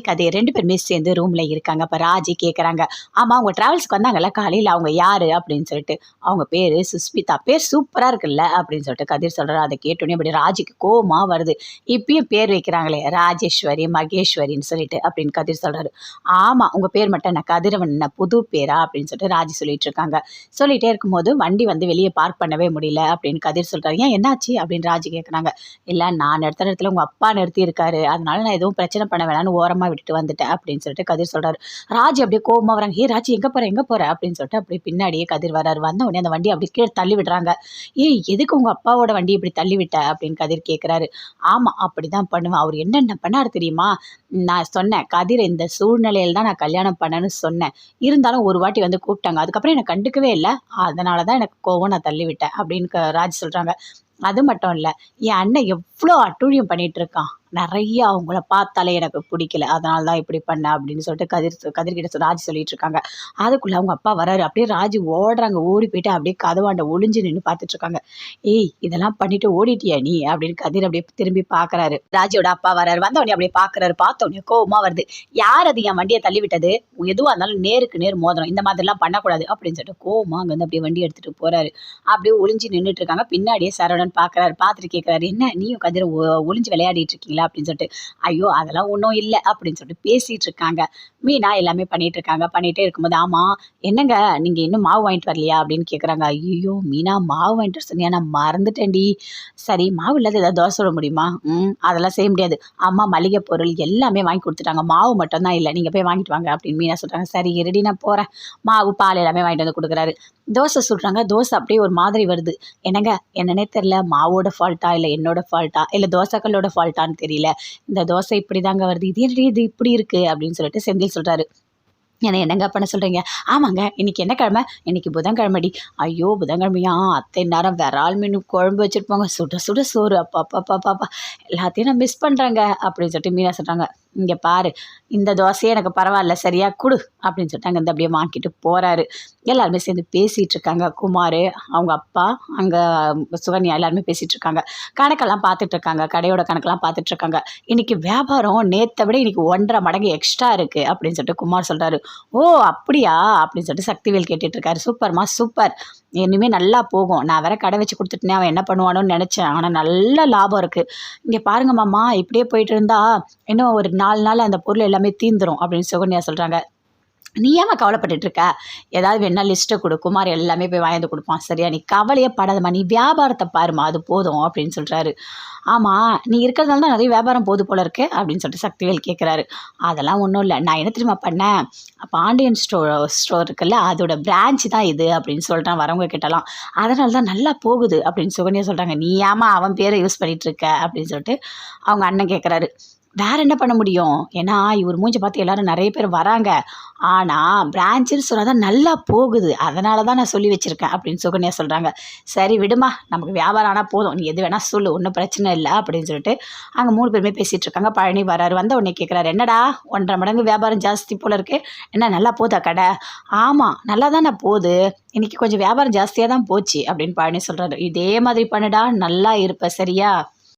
கதை ரெண்டு பேருமே சேர்ந்து ரூமில் இருக்காங்க. இப்போ ராஜி கேட்குறாங்க ஆமாம் அவங்க ட்ராவல்ஸ்க்கு வந்தாங்கல்ல காலையில் அவங்க யார்? அப்படின்னு சொல்லிட்டு அவங்க பேர் சுஸ்மிதா. பேர் சூப்பராக இருக்குல்ல அப்படின்னு சொல்லிட்டு கதிர் சொல்கிறார் அதை கேட்டோன்னே அப்படி ராஜிக்கு கோமா வருது. இப்பயும் பேர் வைக்கிறாங்களே ராஜேஸ்வரி மகேஸ்வரின்னு சொல்லிட்டு அப்படின்னு கதிர் சொல்கிறாரு ஆமாம் உங்கள் பேர் மட்டும் நான் கதிரவன் என்ன புது பேரா? அப்படின்னு சொல்லிட்டு ராஜி சொல்லிட்டு இருக்காங்க. சொல்லிட்டே இருக்கும்போது வண்டி வந்து வெளியே பார்க் பண்ணவே முடியல அப்படின்னு கதிர் சொல்கிறாரு ஏன் என்னாச்சு? அப்படின்னு ராஜி கேட்குறாங்க இல்லை நான் நிறுத்த இடத்துல உங்கள் அப்பா நிறுத்தி இருக்காரு அதனால நான் எதுவும் பிரச்சனை பண்ண வேணாம்னு ஓரமாக அம்மா விட்டுட்டு வந்துட்டேன் அப்படின்னு சொல்லிட்டு கதிர் சொல்கிறாரு ராஜ் அப்படியே கோபமாக வராங்க. ஏ ராஜி எங்கே போகிற எங்கே போகிற அப்படின்னு சொல்லிட்டு அப்படியே பின்னாடியே கதிர் வராரு. வந்த உடனே அந்த வண்டி அப்படியே கீழே தள்ளி விடுறாங்க. ஏய் எதுக்கு உங்கள் அப்பாவோட வண்டி இப்படி தள்ளி விட்ட? அப்படின்னு கதிர் கேட்குறாரு ஆமாம் அப்படி தான் பண்ணுவேன். அவர் என்னென்ன பண்ணார் தெரியுமா? நான் சொன்னேன் கதிர் இந்த சூழ்நிலையில் தான் நான் கல்யாணம் பண்ணேன்னு சொன்னேன். இருந்தாலும் ஒரு வாட்டி வந்து கூப்பிட்டாங்க. அதுக்கப்புறம் எனக்கு கண்டுக்கவே இல்லை. அதனால தான் எனக்கு கோவம் நான் தள்ளி விட்டேன். அப்படின்னு க- ராஜ் சொல்கிறாங்க அது மட்டும் இல்லை என் அண்ணன் எவ்வளோ அட்டூழியம் பண்ணிட்டு இருக்கான் நிறைய அவங்கள பார்த்தாலே எனக்கு பிடிக்கல. அதனால தான் இப்படி பண்ண அப்படின்னு சொல்லிட்டு கதிர் கதிர்கிட்ட சொ- ராஜ் சொல்லிட்டு இருக்காங்க. அதுக்குள்ளே அவங்க அப்பா வராரு. அப்படியே ராஜ் ஓடுறாங்க. ஓடி போயிட்டு அப்படியே கதவாண்ட ஒளிஞ்சு நின்று பார்த்துட்டு இருக்காங்க. ஏய் இதெல்லாம் பண்ணிட்டு ஓடிட்டியா நீ? அப்படின்னு கதிர் அப்படியே திரும்பி பார்க்குறாரு. ராஜியோட அப்பா வராரு. வந்தவொடனே அப்படியே பார்க்கறாரு. பார்த்தவொடனே கோவமா வருது. யார் அது? என் வண்டியை தள்ளி விட்டது? எதுவாக இருந்தாலும் நேருக்கு நேர் மோதணும் இந்த மாதிரிலாம் பண்ணக்கூடாது அப்படின்னு சொல்லிட்டு கோபமாக அங்கே வந்து அப்படியே வண்டி எடுத்துகிட்டு போகிறாரு அப்படியே ஒளிஞ்சு நின்றுட்டு இருக்காங்க. பின்னாடியே சரவணன் பார்க்குறாரு பார்த்துட்டு கேட்குறாரு என்ன நீயும் கதிர ஒ- ஒளிஞ்சு விளையாடிட்டு இருக்கீங்களா? அப்படின்னு சொல்லிட்டு ஐயோ அதெல்லாம் ஒன்றும் இல்லை அப்படின்னு சொல்லிட்டு பேசிகிட்டு இருக்காங்க. மீனா எல்லாமே பண்ணிட்டு இருக்காங்க. பண்ணிகிட்டே இருக்கும்போது ஆமாம் என்னங்க நீங்கள் இன்னும் மாவு வாங்கிட்டு வரலையா? அப்படின்னு கேட்குறாங்க ஐயோ மீனா மாவு வாங்கிட்டு வர சொன்னியா? நான் மறந்துட்டேன்டி. சரி மாவு இல்லாத ஏதாவது தோசை சுட முடியுமா? ம் அதெல்லாம் செய்ய முடியாது. அம்மா மளிகை பொருள் எல்லாமே வாங்கி கொடுத்துட்டாங்க. மாவு மட்டும்தான் இல்லை நீங்கள் போய் வாங்கிட்டு வாங்க அப்படின்னு மீனா சொல்கிறாங்க சரி ரெடி நான் போகிறேன் மாவு பால் எல்லாமே வாங்கிட்டு வந்து கொடுக்குறாரு. தோசை சுடுறாங்க. தோசை அப்படியே ஒரு மாதிரி வருது. என்னங்க என்னன்னே தெரில மாவோட ஃபால்ட்டா இல்லை என்னோட ஃபால்ட்டா இல்லை தோசைக்கல்லோட ஃபால்ட்டான்னு தெரியல. இந்த தோசை இப்படி தாங்க வருது இது இது இப்படி இருக்குது அப்படின்னு சொல்லிட்டு செந்தில் சொல்கிறாரு என்னை என்னங்க பண்ண சொல்கிறீங்க ஆமாங்க இன்றைக்கி என்ன கிழமை? இன்னைக்கு புதன்கிழமைடி. ஐயோ புதன்கிழமையா? அத்தை நேரம் விரால் மீன் குழம்பு வச்சுருப்பாங்க. சுட சுட சோறு. அப்பா அப்பா அப்பா அப்பா, அப்பா. எல்லாத்தையும் நான் மிஸ் பண்ணுறேங்க அப்படின்னு சொல்லிட்டு மீனா சொல்கிறாங்க இங்கே பாரு இந்த தோசையே எனக்கு பரவாயில்ல சரியா கொடு அப்படின்னு சொல்லிட்டு அங்கே அப்படியே வாங்கிட்டு போகிறாரு எல்லாருமே சேர்ந்து பேசிகிட்டு இருக்காங்க குமார் அவங்க அப்பா அங்கே சுகன்யா எல்லாருமே பேசிகிட்டு இருக்காங்க. கணக்கெல்லாம் பார்த்துட்டு இருக்காங்க கடையோட கணக்கெல்லாம் பார்த்துட்டு இருக்காங்க. வியாபாரம் நேற்றை விட இன்றைக்கி ஒன்றரை மடங்கு எக்ஸ்ட்ரா இருக்குது அப்படின்னு சொல்லிட்டு குமார் சொல்கிறாரு ஓ அப்படியா அப்படின்னு சொல்லிட்டு சக்திவேல் கேட்டுட்ருக்காரு சூப்பர்மா சூப்பர். இனிமே நல்லா போகும். நான் வேற கடை வச்சு கொடுத்துட்டேன் அவன் என்ன பண்ணுவானோன்னு நினச்சேன். ஆனால் நல்ல லாபம் இருக்குது இங்கே பாருங்க மாமா இப்படியே போயிட்டு இருந்தா இன்னும் ஒரு நாலு நாள் அந்த பொருள் எல்லாமே தீந்துரும் அப்படின்னு சுகன்யா சொல்கிறாங்க நீ ஏமா கவலைப்பட்டுட்டு இருக்க ஏதாவது வேணா லிஸ்ட்டை கொடு. குமார் எல்லாமே போய் வாங்கி கொடுப்பான். சரியா? நீ கவலையே படாதம்மா. நீ வியாபாரத்தை பாருமா அது போதும் அப்படின்னு சொல்கிறாரு ஆமாம் நீ இருக்கிறதால தான் நிறைய வியாபாரம் போது போல இருக்கு அப்படின்னு சொல்லிட்டு சக்திவேல் கேட்குறாரு அதெல்லாம் ஒன்றும் இல்லை. நான் என்ன தெரியுமா பண்ணேன்? பாண்டியன் ஸ்டோர் ஸ்டோர் இருக்குல்ல அதோட பிரான்ச் தான் இது அப்படின்னு சொல்கிறேன் வரவங்க கிட்டலாம். அதனால தான் நல்லா போகுது அப்படின்னு சுகன்யா சொல்கிறாங்க நீ ஏமா அவன் பேரை யூஸ் பண்ணிகிட்டு இருக்க அப்படின்னு சொல்லிட்டு அவங்க அண்ணன் கேட்குறாரு வேற என்ன பண்ண முடியும்? ஏன்னா இவர் மூஞ்சி பார்த்து எல்லாரும் நிறைய பேர் வராங்க. ஆனால் பிரான்ச்சுன்னு சொன்னால் தான் நல்லா போகுது. அதனால தான் நான் சொல்லி வச்சுருக்கேன் அப்படின்னு சுகன்யா சொல்கிறாங்க சரி விடுமா. நமக்கு வியாபாரம் ஆனால் போதும். நீ எது வேணால் சொல்லு. ஒன்றும் பிரச்சனை இல்லை அப்படின்னு சொல்லிட்டு அங்கே மூணு பேருமே பேசிகிட்டு இருக்காங்க. பழனி வராரு. வந்த உடனே கேட்குறாரு என்னடா? ஒன்றரை மடங்கு வியாபாரம் ஜாஸ்தி போல் இருக்கு. என்ன நல்லா போதா கடை? ஆமாம் நல்லா தானே போகுது. இன்னைக்கு கொஞ்சம் வியாபாரம் ஜாஸ்தியாக தான் போச்சு. அப்படின்னு பழனி சொல்கிறாரு இதே மாதிரி பண்ணுடா. நல்லா இருப்ப. சரியா?